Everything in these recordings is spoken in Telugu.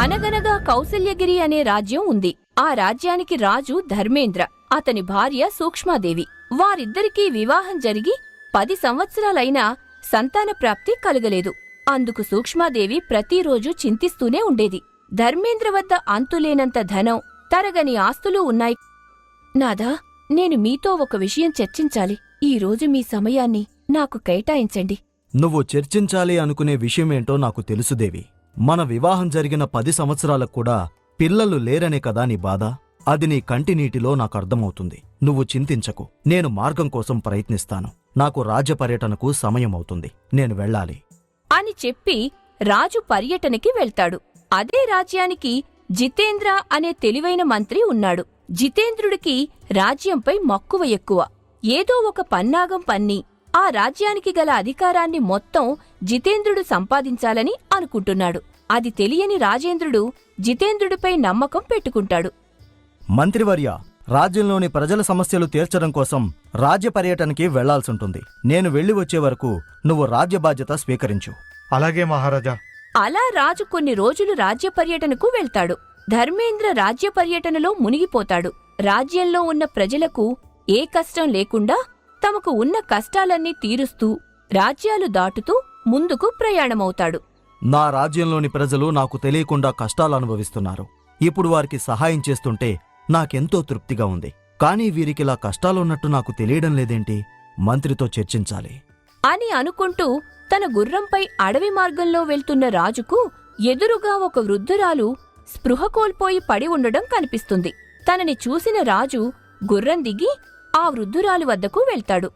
అనగనగా కౌసల్యగిరి అనే రాజ్యం ఉంది. ఆ రాజ్యానికి రాజు ధర్మేంద్ర అతని భార్య సూక్ష్మాదేవి. వారిద్దరికీ వివాహం జరిగి పది సంవత్సరాలైనా సంతాన ప్రాప్తి కలగలేదు. అందుకు సూక్ష్మాదేవి ప్రతిరోజు చింతిస్తూనే ఉండేది. ధర్మేంద్ర వద్ద అంతులేనంత ధనం తరగని ఆస్తులు ఉన్నాయి. నాదా నేను మీతో ఒక విషయం చర్చించాలి. ఈ రోజు మీ సమయాన్ని నాకు కేటాయించండి. నువ్వు చర్చించాలి అనుకునే విషయమేంటో నాకు తెలుసుదేవి మన వివాహం జరిగిన పది సంవత్సరాలకు కూడా పిల్లలు లేరనే కదా నీ బాధ? అది నీ కంటినీటిలో నాకు అర్థమవుతుంది. నువ్వు చింతించకు. నేను మార్గం కోసం ప్రయత్నిస్తాను. నాకు రాజ్య పర్యటనకు సమయం అవుతుంది నేను వెళ్ళాలి. అని చెప్పి రాజు పర్యటనకి వెళ్తాడు. అదే రాజ్యానికి జితేంద్ర అనే తెలివైన మంత్రి ఉన్నాడు. జితేంద్రుడికి రాజ్యంపై మక్కువ ఎక్కువ. ఏదో ఒక పన్నాగం పన్ని ఆ రాజ్యానికి గల అధికారాన్ని మొత్తం జితేంద్రుడు సంపాదించాలని అనుకుంటున్నాడు. అది తెలియని రాజేంద్రుడు జితేంద్రుడిపై నమ్మకం పెట్టుకుంటాడు. మంత్రివర్య రాజ్యంలోని ప్రజల సమస్యలు తీర్చడం కోసం రాజ్య పర్యటనకి వెళ్ళాల్సుంటుంది. నేను వెళ్ళి వచ్చే వరకు నువ్వు రాజ్య బాధ్యత స్వీకరించు. అలాగే మహారాజా. అలా రాజు కొన్ని రోజులు రాజ్య పర్యటనకు వెళ్తాడు. ధర్మేంద్ర రాజ్య పర్యటనలో మునిగిపోతాడు. రాజ్యంలో ఉన్న ప్రజలకు ఏ కష్టం లేకుండా తమకు ఉన్న కష్టాలన్నీ తీరుస్తూ రాజ్యాలు దాటుతూ ముందుకు ప్రయాణమవుతాడు. నా రాజ్యంలోని ప్రజలు నాకు తెలియకుండా కష్టాలు అనుభవిస్తున్నారు. ఇప్పుడు వారికి సహాయం చేస్తుంటే నాకెంతో తృప్తిగా ఉంది. కానీ వీరికిలా కష్టాలున్నట్టు నాకు తెలియడం లేదేంటి? మంత్రితో చర్చించాలి. అని అనుకుంటూ తన గుర్రంపై అడవి మార్గంలో వెళ్తున్న రాజుకు ఎదురుగా ఒక వృద్ధురాలు స్పృహ కోల్పోయి పడి ఉండడం కనిపిస్తుంది. తనని చూసిన రాజు గుర్రం దిగి ఆ వృద్ధురాలు వద్దకు వెళ్తాడు.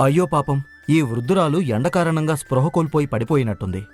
అయ్యో పాపం ఈ వృద్ధురాలు ఎండ కారణంగా స్పృహ కోల్పోయి పడిపోయినట్టుంది.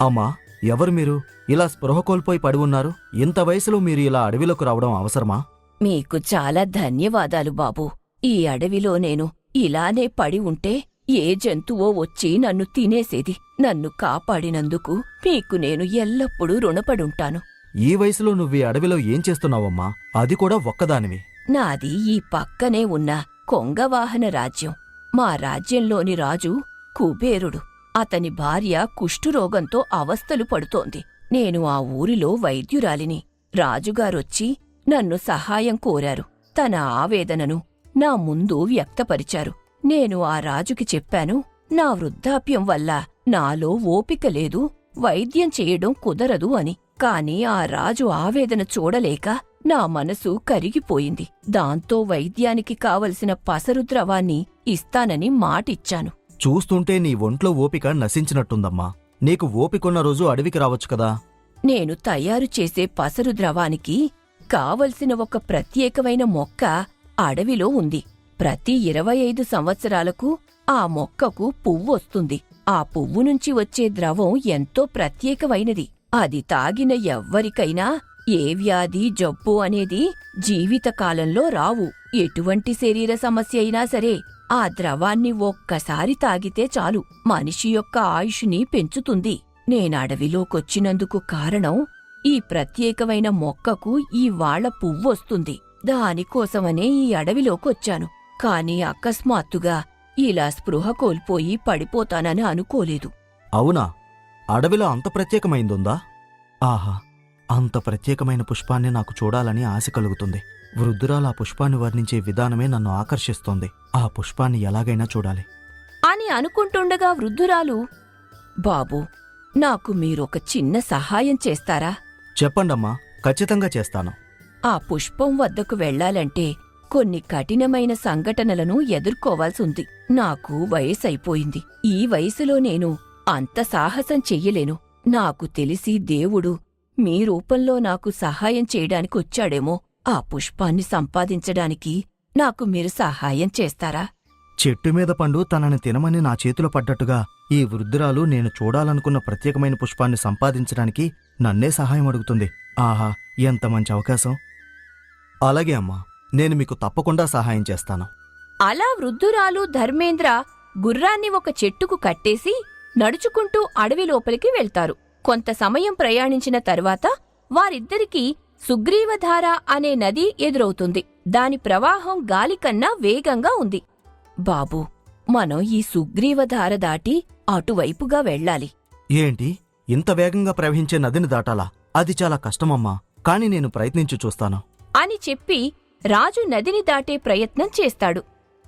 అమ్మా ఎవరు మీరు? ఇలా స్పృహ కోల్పోయి పడి ఉన్నారు. ఇంత వయసులో మీరు ఇలా అడవిలోకి రావడం అవసరమా? మీకు చాలా ధన్యవాదాలు బాబూ. ఈ అడవిలో నేను ఇలానే పడి ఉంటే ఏ జంతువో వచ్చి నన్ను తినేసేది. నన్ను కాపాడినందుకు మీకు నేను ఎల్లప్పుడూ రుణపడుంటాను ఈ వయసులో నువ్వు ఈ అడవిలో ఏం చేస్తున్నావమ్మా? అది కూడా ఒక్కదానివి. నాది ఈ పక్కనే ఉన్న కొంగవాహన రాజ్యం. మా రాజ్యంలోని రాజు కుబేరుడు. అతని భార్య కుష్ఠురోగంతో అవస్థలు పడుతోంది. నేను ఆ ఊరిలో వైద్యురాలిని. రాజుగారొచ్చి నన్ను సహాయం కోరారు. తన ఆవేదనను నా ముందు వ్యక్తపరిచారు. నేను ఆ రాజుకి చెప్పాను నా వృద్ధాప్యం వల్ల నాలో ఓపిక లేదు వైద్యం చేయడం కుదరదు అని. కాని ఆ రాజు ఆవేదన చూడలేక నా మనసు కరిగిపోయింది. దాంతో వైద్యానికి కావలసిన పసరు ద్రవాన్ని ఇస్తానని మాటిచ్చాను. చూస్తుంటే నీ ఒంట్లో ఓపిక నశించినట్టుందమ్మా. నీకు ఓపికొన్న రోజు అడవికి రావచ్చు కదా. నేను తయారు చేసే పసరు ద్రవానికి కావలసిన ఒక ప్రత్యేకమైన మొక్క అడవిలో ఉంది. ప్రతి ఇరవై ఐదు సంవత్సరాలకు ఆ మొక్కకు పువ్వొస్తుంది. ఆ పువ్వు నుంచి వచ్చే ద్రవం ఎంతో ప్రత్యేకమైనది. అది తాగిన ఎవ్వరికైనా ఏ వ్యాధి జబ్బు అనేది జీవితకాలంలో రావు. ఎటువంటి శరీర సమస్య అయినా సరే ఆ ద్రవాన్ని ఒక్కసారి తాగితే చాలు. మనిషి యొక్క ఆయుష్ని పెంచుతుంది. నేనడవిలోకొచ్చినందుకు కారణం ఈ ప్రత్యేకమైన మొక్కకు ఈ వాళ్ళ పువ్వొస్తుంది దానికోసమనే ఈ అడవిలోకొచ్చాను. కాని అకస్మాత్తుగా ఇలా స్పృహ కోల్పోయి పడిపోతానని అనుకోలేదు. అవునా? అడవిలో అంత ప్రత్యేకమైందుందా? ఆహా అంత ప్రత్యేకమైన పుష్పాన్ని నాకు చూడాలని ఆశ కలుగుతుంది. వృద్ధురాలు ఆ పుష్పాన్ని వర్ణించే విధానమే నన్ను ఆకర్షిస్తోంది. ఆ పుష్పాన్ని ఎలాగైనా చూడాలి. అని అనుకుంటుండగా వృద్ధురాలు బాబూ నాకు మీరొక చిన్న సహాయం చేస్తారా? చెప్పండమ్మా ఖచ్చితంగా చేస్తాను. ఆ పుష్పం వద్దకు వెళ్ళాలంటే కొన్ని కఠినమైన సంఘటనలను ఎదుర్కోవాల్సుంది. నాకు వయసైపోయింది. ఈ వయసులో నేను అంత సాహసం చెయ్యలేను. నాకు తెలిసి దేవుడు మీ రూపంలో నాకు సహాయం చేయడానికొచ్చాడేమో ఆ పుష్పాన్ని సంపాదించడానికి నాకు మీరు సహాయం చేస్తారా? చెట్టు మీద పండు తనని తినమని నా చేతిలో పడ్డట్టుగా ఈ వృద్ధురాలు నేను చూడాలనుకున్న ప్రత్యేకమైన పుష్పాన్ని సంపాదించడానికి నన్నే సహాయం అడుగుతుంది. ఆహా ఎంత మంచి అవకాశం. అలాగే అమ్మా నేను మీకు తప్పకుండా సహాయం చేస్తాను. అలా వృద్ధురాలు ధర్మేంద్ర గుర్రాన్ని ఒక చెట్టుకు కట్టేసి నడుచుకుంటూ అడవి లోపలికి వెళ్తారు. కొంత సమయం ప్రయాణించిన తర్వాత వారిద్దరికీ సుగ్రీవధార అనే నది ఎదురవుతుంది. దాని ప్రవాహం గాలికన్నా వేగంగా ఉంది. బాబూ మనం ఈ సుగ్రీవధార దాటి అటువైపుగా వెళ్ళాలి. ఏంటి? ఇంత వేగంగా ప్రవహించే నదిని దాటాలా? అది చాలా కష్టమమ్మా. కాని నేను ప్రయత్నించి చూస్తాను. అని చెప్పి రాజు నదిని దాటే ప్రయత్నం చేస్తాడు.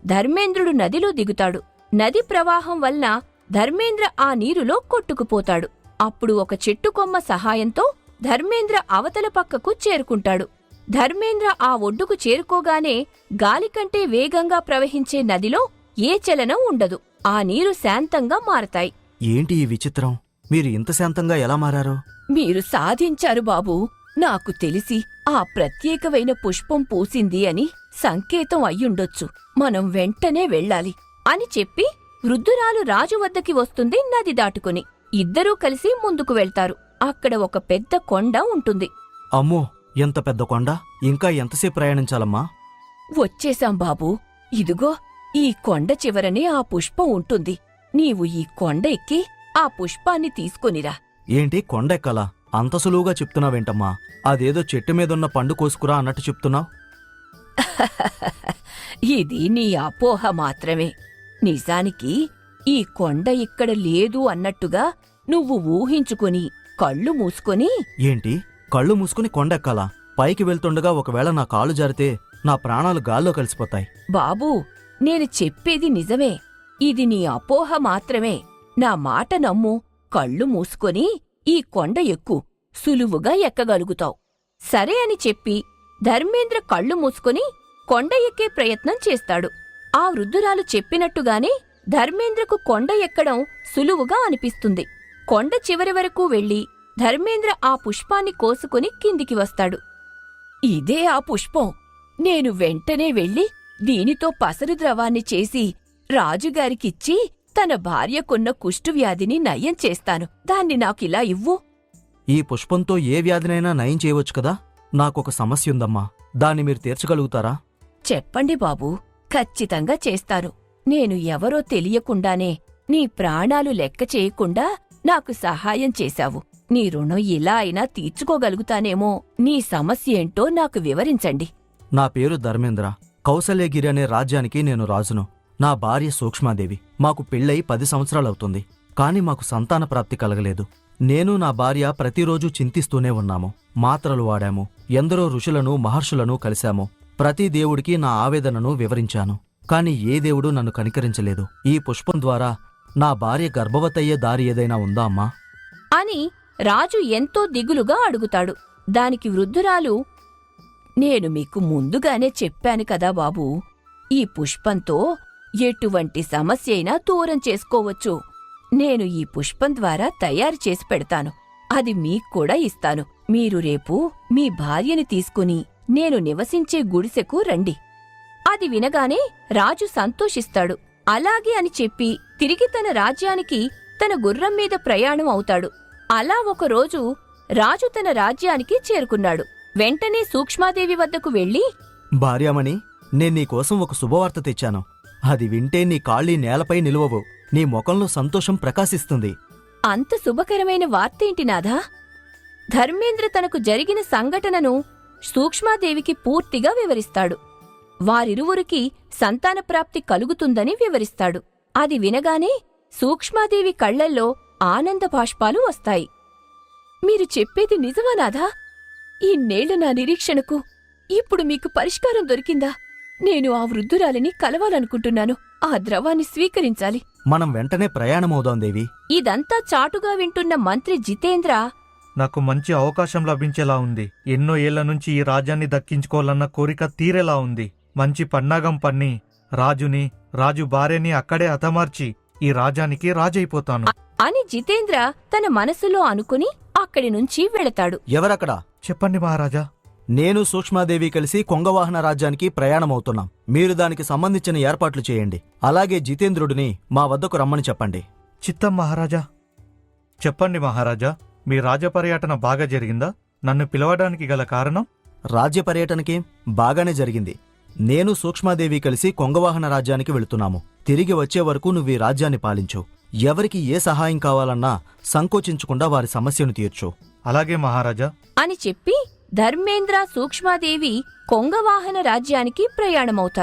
ధర్మేంద్రుడు నదిలో దిగుతాడు. నది ప్రవాహం వలన ధర్మేంద్ర ఆ నీరులో కొట్టుకుపోతాడు. అప్పుడు ఒక చెట్టు కొమ్మ సహాయంతో ధర్మేంద్ర అవతల పక్కకు చేరుకుంటాడు. ధర్మేంద్ర ఆ ఒడ్డుకు చేరుకోగానే గాలి కంటే వేగంగా ప్రవహించే నదిలో ఏ చలనం ఉండదు. ఆ నీరు శాంతంగా మారతాయి. ఏంటి ఈ విచిత్రం? మీరు ఇంత శాంతంగా ఎలా మారారు? మీరు సాధించారు బాబూ. నాకు తెలిసి ఆ ప్రత్యేకమైన పుష్పం పూసింది అని సంకేతం అయ్యుండొచ్చు. మనం వెంటనే వెళ్ళాలి అని చెప్పి వృద్ధురాలు రాజు వద్దకి వస్తుంది నది దాటుకుని. ఇద్దరూ కలిసి ముందుకు వెళ్తారు. అక్కడ ఒక పెద్ద కొండ ఉంటుంది. అమ్మో ఎంత పెద్ద కొండ? ఇంకా ఎంతసేపు ప్రయాణించాలమ్మా? వచ్చేశాం బాబూ. ఇదిగో ఈ కొండ చివరనే ఆ పుష్పం ఉంటుంది. నీవు ఈ కొండ ఎక్కి ఆ పుష్పాన్ని తీసుకొనిరా. ఏంటి కొండ ఎక్కాలా? అంత సులువుగా చెప్తున్నావేంటమ్మా? అదేదో చెట్టు మీదున్న పండు కోసుకురా అన్నట్టు చెప్తున్నావు? ఇది నీ అపోహ మాత్రమే. నిజానికి ఈ కొండ ఇక్కడ లేదు అన్నట్టుగా నువ్వు ఊహించుకుని కళ్ళు మూసుకొని ఏంటి? కళ్ళు మూసుకుని కొండ ఎక్కాలా పైకి వెళ్తుండగా ఒకవేళ నా కాలు జారితే నా ప్రాణాలు గాల్లో కలిసిపోతాయి. బాబూ నేను చెప్పేది నిజమే. ఇది నీ అపోహ మాత్రమే. నా మాట నమ్ము కళ్ళు మూసుకొని ఈ కొండ ఎక్కు. సులువుగా ఎక్కగలుగుతావు. సరే అని చెప్పి ధర్మేంద్ర కళ్ళు మూసుకొని కొండ ఎక్కే ప్రయత్నం చేస్తాడు. ఆ వృద్ధురాలు చెప్పినట్టుగానే ధర్మేంద్రకు కొండ ఎక్కడం సులువుగా అనిపిస్తుంది. కొండ చివరి వరకు వెళ్ళి ధర్మేంద్ర ఆ పుష్పాన్ని కోసుకుని కిందికి వస్తాడు. ఇదే ఆ పుష్పం. నేను వెంటనే వెళ్ళి దీనితో పసరు ద్రవాన్ని చేసి రాజుగారికిచ్చి తన భార్యకున్న కుష్టువ్యాధిని నయం చేస్తాను. దాన్ని నాకిలా ఇవ్వు. ఈ పుష్పంతో ఏ వ్యాధినైనా నయం చేయవచ్చు కదా? నాకొక సమస్య ఉందమ్మా. దాన్ని మీరు తీర్చగలుగుతారా? చెప్పండి బాబూ. ఖచ్చితంగా చేస్తాను నేను ఎవరో తెలియకుండానే నీ ప్రాణాలు లెక్క చేయకుండా నాకు సహాయం చేశావు. నీ రుణం ఇలా అయినా తీర్చుకోగలుగుతానేమో నీ సమస్య ఏంటో నాకు వివరించండి. నా పేరు ధర్మేంద్ర. కౌసల్యగిరి అనే రాజ్యానికి నేను రాజును. నా భార్య సూక్ష్మాదేవి. మాకు పెళ్ళై పది సంవత్సరాలవుతుంది. కాని మాకు సంతాన ప్రాప్తి కలగలేదు. నేను నా భార్య ప్రతిరోజు చింతిస్తూనే ఉన్నాము. మాత్రలు వాడాము. ఎందరో ఋషులను మహర్షులను కలిశాము. ప్రతి దేవుడికి నా ఆవేదనను వివరించాను కాని ఏ దేవుడు నన్ను కనికరించలేదు. ఈ పుష్పం ద్వారా నా భార్య గర్భవతయ్యే దారి ఏదైనా ఉందా అమ్మా? అని రాజు ఎంతో దిగులుగా అడుగుతాడు. దానికి వృద్ధురాలు నేను మీకు ముందుగానే చెప్పాను కదా బాబూ ఈ పుష్పంతో ఎటువంటి సమస్య అయినా దూరం చేసుకోవచ్చు. నేను ఈ పుష్పం ద్వారా తయారు చేసి పెడతాను. అది మీకు కూడా ఇస్తాను. మీరు రేపు మీ భార్యని తీసుకుని నేను నివసించే గుడిసెకు రండి. అది వినగానే రాజు సంతోషిస్తాడు. అలాగే అని చెప్పి తిరిగి తన రాజ్యానికి తన గుర్రం మీద ప్రయాణం అవుతాడు. అలా ఒకరోజు రాజు తన రాజ్యానికి చేరుకున్నాడు. వెంటనే సూక్ష్మాదేవి వద్దకు వెళ్ళి భార్యామణి నేను నీకోసం ఒక శుభవార్త తెచ్చాను. అది వింటే నీ కాళ్ళీ నేలపై నిలువవు. నీ ముఖంలో సంతోషం ప్రకాశిస్తుంది. అంత శుభకరమైన వార్తేంటి నాథా? ధర్మేంద్ర తనకు జరిగిన సంఘటనను సూక్ష్మాదేవికి పూర్తిగా వివరిస్తాడు. వారిరువురికి సంతానప్రాప్తి కలుగుతుందని వివరిస్తాడు. అది వినగానే సూక్ష్మాదేవి కళ్ళల్లో ఆనంద బాష్పాలు వస్తాయి. మీరు చెప్పేది నిజమా నాథా? ఇన్నేళ్ళ నా నిరీక్షణకు ఇప్పుడు మీకు పరిష్కారం దొరికిందా? నేను ఆ వృద్ధురాలిని కలవాలనుకుంటున్నాను. ఆ ద్రవాన్ని స్వీకరించాలి. మనం వెంటనే ప్రయాణమవుదాం దేవి. ఇదంతా చాటుగా వింటున్న మంత్రి జితేంద్ర నాకు మంచి అవకాశం లభించేలా ఉంది. ఎన్నో ఏళ్ళ నుంచి ఈ రాజ్యాన్ని దక్కించుకోవాలన్న కోరిక తీరేలా ఉంది. మంచి పన్నాగం పన్ని రాజుని రాజు భార్యని అక్కడే హతమార్చి ఈ రాజ్యానికి రాజైపోతాను. అని జితేంద్ర తన మనసులో అనుకుని అక్కడి నుంచి వెళతాడు. ఎవరక్కడ? చెప్పండి మహారాజా. నేను సూక్ష్మాదేవి కలిసి కొంగవాహన రాజ్యానికి ప్రయాణమవుతున్నాం. మీరు దానికి సంబంధించిన ఏర్పాట్లు చేయండి. అలాగే జితేంద్రుడిని మా వద్దకు రమ్మని చెప్పండి. చిత్తం మహారాజా. చెప్పండి మహారాజా. మీ రాజపర్యటన బాగా జరిగిందా? నన్ను పిలవడానికి గల కారణం? రాజ్య పర్యటనకి బాగానే జరిగింది. నేను సూక్ష్మాదేవి కలిసి కొంగవాహన రాజ్యానికి వెళుతున్నాము. తిరిగి వచ్చే వరకు నువ్వు ఈ రాజ్యాన్ని పాలించు. ఎవరికి ఏ సహాయం కావాలన్నా సంకోచించకుండా వారి సమస్యను తీర్చు. అలాగే మహారాజా. అని చెప్పి ధర్మేంద్ర సూక్ష్మాదేవి కొంగవాహన రాజ్యానికి ప్రయాణమవుతారు.